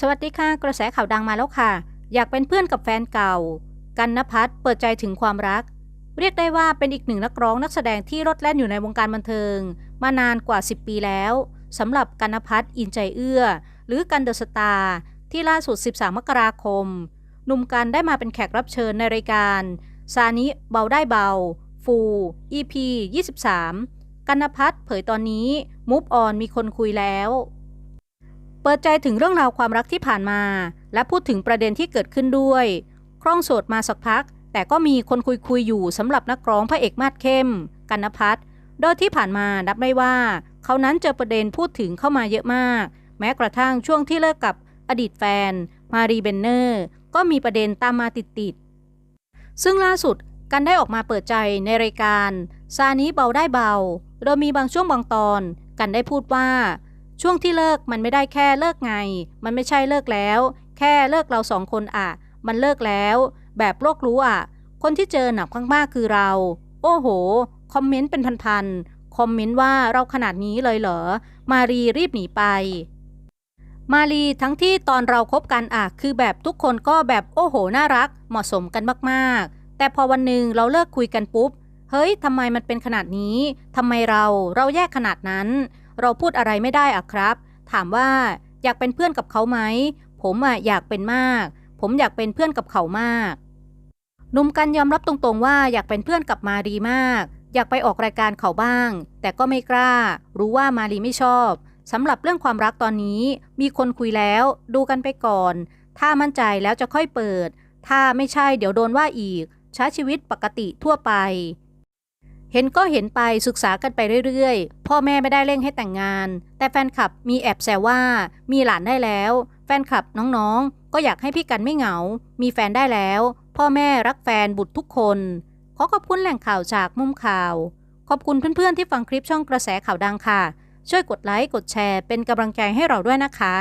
สวัสดีค่ะ กระแสข่าวดังมาแล้วค่ะ อยากเป็นเพื่อนกับแฟนเก่า กันนพัฒน์เปิดใจถึงความรัก เรียกได้ว่าเป็นอีกหนึ่งนักร้องนักแสดงที่รดแล่นอยู่ในวงการบันเทิง มานานกว่า 10 ปีแล้วสำหรับกันนพัฒน์อินใจเอื้อ หรือกันเดอะสตาร์ที่ล่าสุด 13 มกราคม หนุ่มกันได้มาเป็นแขกรับเชิญในรายการซานิเบาได้เบา ฟู EP 23 กันนพัฒน์เผยตอนนี้มูฟออนมีคนคุยแล้ว เปิดใจถึงเรื่องราวความรักที่ผ่านมา และพูดถึงประเด็นที่เกิดขึ้นด้วย คร่องโสดมาสักพัก แต่ก็มีคนคุยคุยอยู่สำหรับนักร้องพระเอกมาดเข้ม กันนพัฒน์โดยที่ผ่านมานับได้ว่า เขานั้นเจอประเด็นพูดถึงเข้ามาเยอะมาก แม้กระทั่งช่วงที่เลิกกับอดีตแฟน มารีเบนเนอร์ ก็มีประเด็นตามมาติดๆซึ่งล่าสุดกันได้ออกมาเปิดใจในรายการซานี้เบาได้เบา โดยมีบางช่วงบางตอน กันได้พูดว่า ช่วงที่เลิกมันไม่ได้แค่เลิกไง มันไม่ใช่เลิกแล้ว แค่เลิกเราสองคนอะมันเลิกแล้ว แบบโลกรู้อะคนที่เจอหนักมากๆคือเรา โอ้โห คอมเมนต์เป็นพันๆ คอมเมนต์ว่าเราขนาดนี้เลยเหรอ มารีรีบหนีไป มารีทั้งที่ตอนเราคบกันอะคือแบบทุกคนก็แบบโอ้โห น่ารัก เหมาะสมกันมากๆ แต่พอวันหนึ่งเราเลิกคุยกันปุ๊บ เฮ้ยทำไมมันเป็นขนาดนี้ทำไมเรา เราแยกขนาดนั้น เราพูดอะไรไม่ได้อะครับ ถามว่าอยากเป็นเพื่อนกับเขาไหม ผมอะอยากเป็นมาก ผมอยากเป็นเพื่อนกับเขามาก หนุ่มกันยอมรับตรงๆว่าอยากเป็นเพื่อนกับมารีมาก อยากไปออกรายการเขาบ้าง แต่ก็ไม่กล้า รู้ว่ามารีไม่ชอบสำหรับเรื่องความรักตอนนี้ มีคนคุยแล้ว ดูกันไปก่อน ถ้ามั่นใจแล้วจะค่อยเปิด ถ้าไม่ใช่เดี๋ยวโดนว่าอีกใช้ชีวิตปกติทั่วไป เห็นก็เห็นไปศึกษากันไปเรื่อยๆ พ่อแม่ไม่ได้เร่งให้แต่งงาน แต่แฟนคลับมีแอบแซวว่ามีหลานได้แล้ว แฟนคลับน้องๆ ก็อยากให้พี่กันไม่เหงา มีแฟนได้แล้ว พ่อแม่รักแฟนบุตรทุกคน ขอขอบคุณแหล่งข่าวจากมุมข่าว ขอบคุณเพื่อนๆที่ฟังคลิปช่องกระแสข่าวดังค่ะ ช่วยกดไลค์กดแชร์เป็นกำลังใจให้เราด้วยนะคะ